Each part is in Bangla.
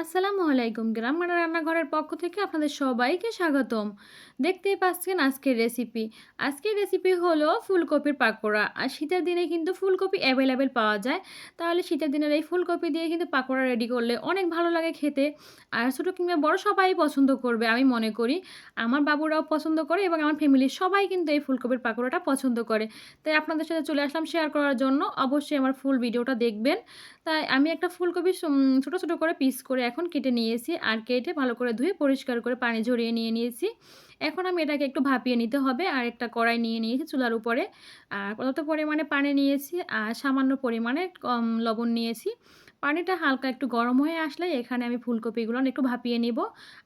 আসসালামু আলাইকুম। গ্রামার রান্নাঘরের পক্ষ থেকে আপনাদের সবাইকে স্বাগতম। দেখতেই পাচ্ছেন আজকের রেসিপি আজকের রেসিপি হলো ফুলকপির পাকোড়া। আর শীতের দিনে কিন্তু ফুলকপি অ্যাভেলেবেল পাওয়া যায়। তাহলে শীতের দিনের এই ফুলকপি দিয়ে কিন্তু পাকোড়া রেডি করলে অনেক ভালো লাগে খেতে। আর ছোটো কিংবা বড় সবাই পছন্দ করবে আমি মনে করি। আমার বাবুরাও পছন্দ করে এবং আমার ফ্যামিলির সবাই কিন্তু এই ফুলকপির পাকোড়াটা পছন্দ করে। তাই আপনাদের সাথে চলে আসলাম শেয়ার করার জন্য। অবশ্যই আমার ফুল ভিডিওটা দেখবেন। তাই আমি একটা ফুলকপি ছোটো ছোটো করে পিস করে এখন কেটে নিয়েছি আর কেটে ভালো করে ধুয়ে পরিষ্কার করে পানি ঝরিয়ে নিয়ে নিয়েছি। এখন আমি এটাকে একটু ভাপিয়ে নিতে হবে আর একটা কড়াই নিয়ে নিয়েছি চুলার উপরে। আর কত পরিমাণে পানি নিয়েছি আর সামান্য পরিমাণে লবণ নিয়েছি। পানিটা হালকা একটু গরম হয়ে আসলে এখানে আমি ফুলকপিগুলো একটু ভাপিয়ে নিব।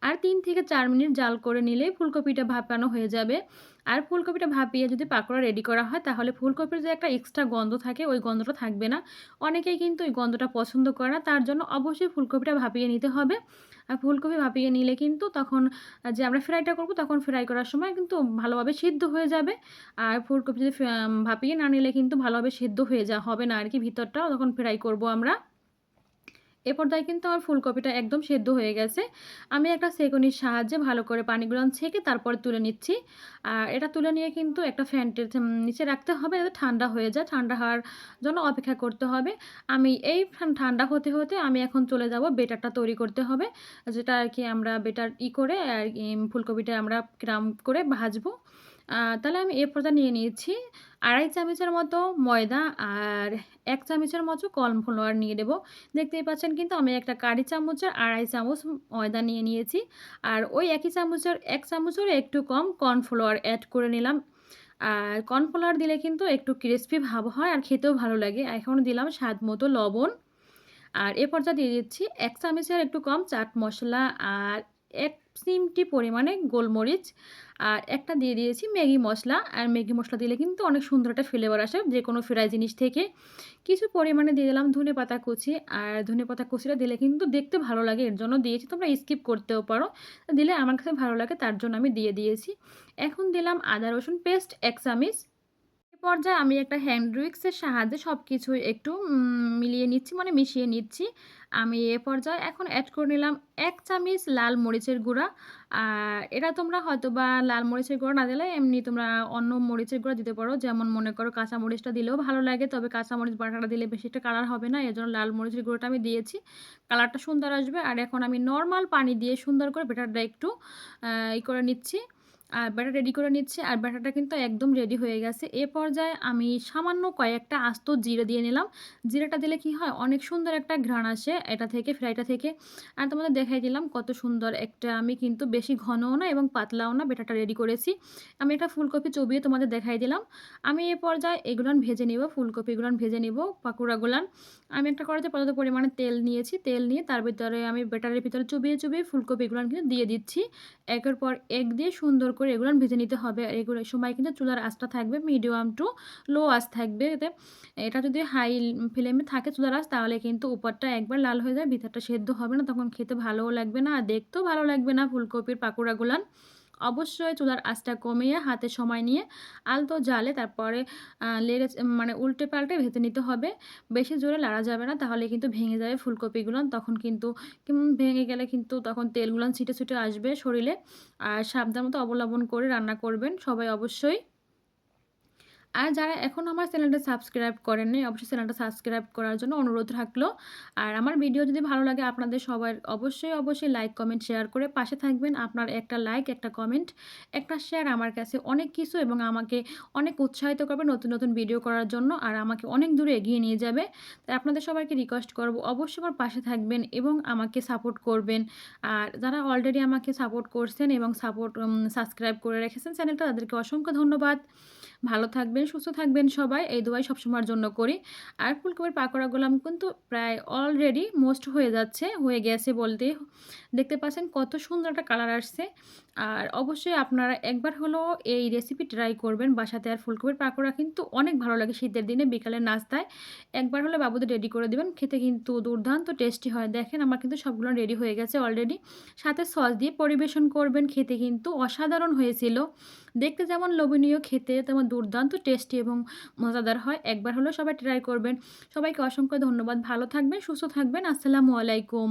আর তিন থেকে চার মিনিট জাল করে নিলেই ফুলকপিটা ভাপানো হয়ে যাবে। আর ফুলকপিটা ভাপিয়ে যদি পাকোড়া রেডি করা হয় তাহলে ফুলকপির যে একটা এক্সট্রা গন্ধ থাকে ওই গন্ধটা থাকবে না। অনেকেই কিন্তু ওই গন্ধটা পছন্দ করে না, তার জন্য অবশ্যই ফুলকপিটা ভাপিয়ে নিতে হবে। আর ফুলকপি ভাপিয়ে নিলে কিন্তু তখন যে আমরা ফ্রাইটা করব তখন ফ্রাই করার সময় কিন্তু ভালোভাবে সিদ্ধ হয়ে যাবে। আর ফুলকপি যদি ভাপিয়ে না নিলে কিন্তু ভালোভাবে সিদ্ধ হয়ে যা হবে না আর কি ভিতরটাও, তখন ফ্রাই করব আমরা। এ পর্যায়ে কিন্তু আমার ফুলকপিটা একদম সেদ্ধ হয়ে গেছে। আমি একটা সেকনির সাহায্যে ভালো করে পানিগুলো ছেঁকে তারপরে তুলে নিচ্ছি। আর এটা তুলে নিয়ে কিন্তু একটা ফ্যানটের নিচে রাখতে হবে যাতে ঠান্ডা হয়ে যায়। ঠান্ডা হওয়ার জন্য অপেক্ষা করতে হবে। আমি এই ঠান্ডা হতে হতে আমি এখন চলে যাব বেটারটা তৈরি করতে হবে। যেটা আর কি আমরা বেটার ই করে আর ফুলকপিটা আমরা ক্রাম করে ভাজবো। তাহলে আমি এ পর্যন্ত নিয়ে নিয়েছি। আড়াই চামচের মতো ময়দা আর এক চামচের মতো কর্নফ্লাওয়ার নিয়ে দেবো দেখতেই পাচ্ছেন কিন্তু আমি একটা কারি চামচের আড়াই চামচ ময়দা নিয়ে নিয়েছি। আর ওই একই চামচের, এক চামচের একটু কম কর্নফ্লাওয়ার অ্যাড করে নিলাম। আর কর্নফ্লাওয়ার দিলে কিন্তু একটু ক্রিসপি ভাব হয় আর খেতেও ভালো লাগে। এখন দিলাম স্বাদ মতো লবণ। আর এ পর্যায়ে দিয়ে দিচ্ছি এক চামচের একটু কম চাট মশলা আর এক সিমটি পরিমাণে গোলমরিচ আর একটা দিয়ে দিয়েছি ম্যাগি মশলা। আর ম্যাগি মশলা দিলে কিন্তু অনেক সুন্দর একটা ফ্লেভার আসে যে কোনো ফ্রাই জিনিস থেকে। কিছু পরিমাণে দিয়ে দিলাম ধনে পাতা কুচি আর ধনে পাতা কুচিটা দিলে কিন্তু দেখতে ভালো লাগে, এর জন্য দিয়েছি, তোমরা স্কিপ করতেও পারো। দিলে আমার কাছে ভালো লাগে, তার জন্য আমি দিয়ে দিয়েছি। এখন দিলাম আদা রসুন পেস্ট এক চামিচ। পর্যায়ে আমি একটা হ্যান্ড উইক্সের সাহায্যে সব কিছু একটু মিলিয়ে নিচ্ছি মানে মিশিয়ে নিচ্ছি। আমি এ পর্যায়ে এখন অ্যাড করে নিলাম এক চামচ লাল মরিচের গুঁড়া। এটা তোমরা হয়তো বা লাল মরিচের গুঁড়া না দিলে এমনি তোমরা অন্য মরিচের গুঁড়া দিতে পারো। যেমন মনে করো কাঁচা মরিচটা দিলেও ভালো লাগে, তবে কাঁচা মরিচ বাটাটা দিলে বেশি একটা কালার হবে না এর জন্য লাল মরিচের গুঁড়োটা আমি দিয়েছি। কালারটা সুন্দর আসবে। আর এখন আমি নর্মাল পানি দিয়ে সুন্দর করে বেটারটা একটু ই করে নিচ্ছি। আর ব্যাটা রেডি করে নিচ্ছি, আর ব্যাটাটা কিন্তু একদম রেডি হয়ে গেছে। এ পর্যায়ে আমি সামান্য কয়েকটা আস্ত জিরে দিয়ে নিলাম। জিরেটা দিলে কি হয়? অনেক সুন্দর একটা ঘ্রাণ আসে এটা থেকে, ফ্রাইটা থেকে। আর তোমাদের দেখাই দিলাম কত সুন্দর একটা আমি কিন্তু বেশি ঘনও না এবং পাতলাও না ব্যাটারটা রেডি করেছি। আমি এটা ফুলকপি চবিয়ে তোমাদের দেখাই দিলাম। আমি এ পর্যায়ে এগুলান ভেজে নিব, ফুলকপিগুলান ভেজে নিব, পাকুড়াগুলান। আমি একটা কড়াইতে পর্যাপ্ত পরিমাণে তেল নিয়েছি, তেল নিয়ে তার ভিতরে আমি ব্যাটারের ভিতরে চুবিয়ে চুবিয়ে ফুলকপিগুলান কিন্তু দিয়ে দিচ্ছি। একের পর এক দিয়ে সুন্দর করে এগুলো ভেজে নিতে হবে। এগুলো সময় কিন্তু চুলার আঁচটা থাকবে মিডিয়াম টু লো আঁচ থাকবে। এতে এটা যদি হাই ফ্লেমে থাকে চুলার আঁচ, তাহলে কিন্তু উপরটা একবার লাল হয়ে যায়, ভিতরটা সেদ্ধ হবে না, তখন খেতে ভালোও লাগবে না, আর দেখতেও ভালো লাগবে না ফুলকপির পাকোড়াগুলান। অবশ্যই চুলার আঁচটা কমিয়ে হাতে সময় নিয়ে আলতো জালে তারপরে লেড়ে মানে উল্টে পাল্টে ভেতে নিতে হবে। বেশি জোরে লাড়া যাবে না, তাহলে কিন্তু ভেঙে যাবে ফুলকপিগুলো। তখন কিন্তু ভেঙে গেলে কিন্তু তখন তেলগুলো ছিটে ছিটে আসবে শরীরে। আর সাবধান মতো অবলম্বন করে রান্না করবেন সবাই অবশ্যই। আর যারা এখন আমার চ্যানেলটা সাবস্ক্রাইব করেননি, অবশ্যই চ্যানেলটা সাবস্ক্রাইব করার জন্য অনুরোধ থাকল। আর আমার ভিডিও যদি ভালো লাগে, আপনাদের সবার অবশ্যই অবশ্যই লাইক, কমেন্ট, শেয়ার করে পাশে থাকবেন। আপনার একটা লাইক, একটা কমেন্ট, একটা শেয়ার আমার কাছে অনেক কিছু এবং আমাকে অনেক উৎসাহিত করবে নতুন নতুন ভিডিও করার জন্য আর আমাকে অনেক দূরে এগিয়ে নিয়ে যাবে। তাই আপনাদের সবাইকে রিকোয়েস্ট করব, অবশ্যই আমার পাশে থাকবেন এবং আমাকে সাপোর্ট করবেন। আর যারা অলরেডি আমাকে সাপোর্ট করছেন এবং সাপোর্ট সাবস্ক্রাইব করে রেখেছেন চ্যানেলটা, তাদেরকে অসংখ্য ধন্যবাদ। ভালো থাকবেন, সুস্থ থাকবেন সবাই। এই দোয়াই সবসময়ের জন্য করি। আর ফুলকপির পাকোড়াগুলো আমি কিন্তু প্রায় অলরেডি মোস্ট হয়ে যাচ্ছে, হয়ে গেছে বলতে। দেখতে পাচ্ছেন কত সুন্দর একটা কালার আসছে। আর অবশ্যই আপনারা একবার হলো এই রেসিপি ট্রাই করবেন। বাসাতে আর ফুলকপির পাকোড়া কিন্তু অনেক ভালো লাগে শীতের দিনে বিকালের নাস্তায়। একবার হলে বাবুদের রেডি করে দেবেন। খেতে কিন্তু দুর্দান্ত টেস্টি হয়। দেখেন আমার কিন্তু সবগুলো রেডি হয়ে গেছে অলরেডি সাথে সস দিয়ে পরিবেশন করবেন। খেতে কিন্তু অসাধারণ হয়েছিল। দেখতে যেমন লোভনীয়, খেতে তেমন দুর্দান্ত, টেস্টি এবং মজাদার হয়। একবার হলেও সবাই ট্রাই করবেন। সবাইকে অসংখ্য ধন্যবাদ। ভালো থাকবেন, সুস্থ থাকবেন। আসসালামু আলাইকুম।